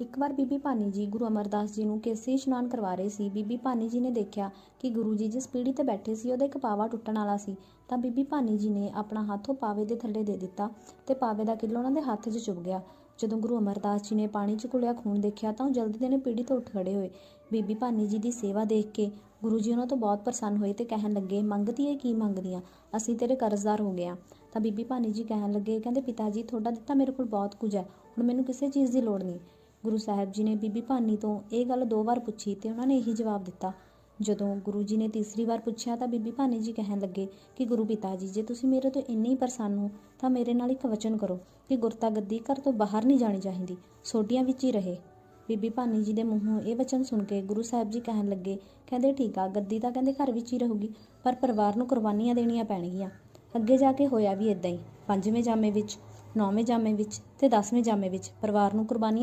ਇੱਕ ਵਾਰ ਬੀਬੀ ਭਾਨੀ ਜੀ ਗੁਰੂ ਅਮਰਦਾਸ ਜੀ ਨੂੰ ਕੇਸੀ ਇਸ਼ਨਾਨ ਕਰਵਾ ਰਹੇ ਸੀ, ਬੀਬੀ ਭਾਨੀ ਜੀ ਨੇ ਦੇਖਿਆ ਕਿ ਗੁਰੂ ਜੀ ਜਿਸ ਪੀੜੀ ਤੇ ਬੈਠੇ ਸੀ, ਉਹਦਾ ਇੱਕ ਪਾਵਾ ਟੁੱਟਣ ਵਾਲਾ ਸੀ, ਤਾਂ ਬੀਬੀ ਭਾਨੀ ਜੀ ਨੇ ਆਪਣਾ ਹੱਥ ਉਹ ਪਾਵੇ ਦੇ ਥੱਲੇ ਦੇ ਦਿੱਤਾ ਤੇ ਪਾਵੇ ਦਾ ਕਿੱਲੋ ਉਹਨਾਂ ਦੇ ਹੱਥ 'ਚ ਚੁੱਭ ਗਿਆ। ਜਦੋਂ ਗੁਰੂ ਅਮਰਦਾਸ ਜੀ ਨੇ ਪਾਣੀ 'ਚ ਘੁਲਿਆ ਖੂਨ ਦੇਖਿਆ ਤਾਂ ਉਹ ਜਲਦੀ ਦੇ ਨੇ ਪੀੜੀ ਤੋਂ ਉੱਠ ਖੜੇ ਹੋਏ। ਬੀਬੀ ਭਾਨੀ ਜੀ ਦੀ ਸੇਵਾ ਦੇਖ ਕੇ ਗੁਰੂ ਜੀ ਉਹਨਾਂ ਤੋਂ ਬਹੁਤ ਪ੍ਰਸੰਨ ਹੋਏ ਤੇ ਕਹਿਣ ਲੱਗੇ, ਮੰਗਦੀ ਏ ਕੀ ਮੰਗਦੀਆਂ? ਅਸੀਂ ਤੇਰੇ ਕਰਜ਼ਦਾਰ ਹੋ ਗਏ ਹਾਂ ਤਾਂ ਬੀਬੀ ਭਾਨੀ ਜੀ ਕਹਿਣ ਲੱਗੇ, ਕਹਿੰਦੇ ਪਿਤਾ ਜੀ, ਤੁਹਾਡਾ ਦਿੱਤਾ ਮੇਰੇ ਕੋਲ ਬਹੁਤ ਕੁਝ ਹੈ, ਹੁਣ ਮੈਨੂੰ ਕਿਸੇ ਚੀਜ਼ ਦੀ ਲੋੜ ਨਹੀਂ। ਗੁਰੂ ਸਾਹਿਬ ਜੀ ਨੇ ਬੀਬੀ ਭਾਨੀ ਤੋਂ ਇਹ ਗੱਲ ਦੋ ਵਾਰ ਪੁੱਛੀ ਤੇ ਉਹਨਾਂ ਨੇ ਇਹੀ ਜਵਾਬ ਦਿੱਤਾ। ਜਦੋਂ ਗੁਰੂ ਜੀ ਨੇ ਤੀਸਰੀ ਵਾਰ ਪੁੱਛਿਆ ਤਾਂ ਬੀਬੀ ਭਾਨੀ ਜੀ ਕਹਿਣ ਲੱਗੇ ਕਿ ਗੁਰੂ ਪਿਤਾ ਜੀ, ਜੇ ਤੁਸੀਂ ਮੇਰੇ ਤੋਂ ਇੰਨੇ ਹੀ ਪ੍ਰਸੰਨ ਹੋ ਤਾਂ ਮੇਰੇ ਨਾਲ ਇੱਕ ਵਚਨ ਕਰੋ ਕਿ ਗੁਰਤਾ ਗੱਦੀ ਘਰ ਤੋਂ ਬਾਹਰ ਨਹੀਂ ਜਾਣੀ ਚਾਹੀਦੀ ਸੋਡੀਆਂ ਵਿੱਚ ਹੀ ਰਹੇ। ਬੀਬੀ ਭਾਨੀ ਜੀ ਦੇ ਮੂੰਹੋਂ ਇਹ ਵਚਨ ਸੁਣ ਕੇ ਗੁਰੂ ਸਾਹਿਬ ਜੀ ਕਹਿਣ ਲੱਗੇ, ਕਹਿੰਦੇ ਠੀਕ ਆ, ਗੱਦੀ ਤਾਂ ਕਹਿੰਦੇ ਘਰ ਵਿੱਚ ਹੀ ਰਹੂਗੀ, ਪਰ ਪਰਿਵਾਰ ਨੂੰ ਕੁਰਬਾਨੀਆਂ ਦੇਣੀਆਂ ਪੈਣਗੀਆਂ। ਅੱਗੇ ਜਾ ਕੇ ਹੋਇਆ ਵੀ ਇਦਾਂ ਹੀ, ਪੰਜਵੇਂ ਜਾਮੇ ਵਿੱਚ, ਨੌਵੇਂ ਜਾਮੇ ਵਿੱਚ ਤੇ ਦਸਵੇਂ ਜਾਮੇ ਵਿੱਚ ਪਰਿਵਾਰ ਨੂੰ ਕੁਰਬਾਨੀਆਂ